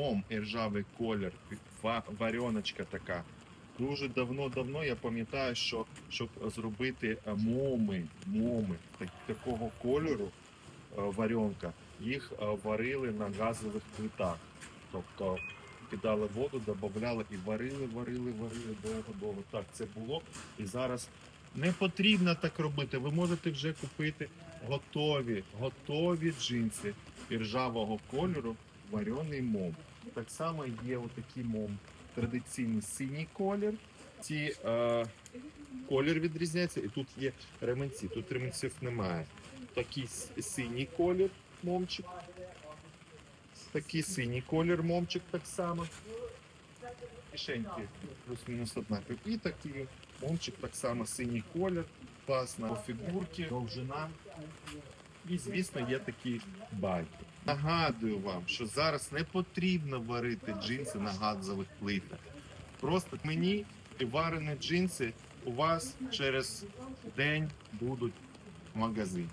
мом і ржавий колір, ва- варіоночка така. Дуже давно-давно я пам'ятаю, що щоб зробити е, моми, моми так, такого кольору е, їх е, варили на газових плитах. Тобто кидали воду, додавали і варили, варили, варили довго-довго. Так, це було. І зараз не потрібно так робити. Ви можете вже купити готові, готові джинси іржавого кольору, варений мом. Так само є отакий мом. Традиційний синій колір. Ці е, колір відрізняється, і тут є ременці. Тут ременців немає. Такий синій колір момчик. Такий синій колір момчик так само. Кишеньки плюс-мінус однакові. І такий момчик так само синій колір. Класна по фігурки, довжина. І, звісно, є такі байки. Нагадую вам, що зараз не потрібно варити джинси на газових плитах. Просто мені і варені джинси у вас через день будуть в магазині.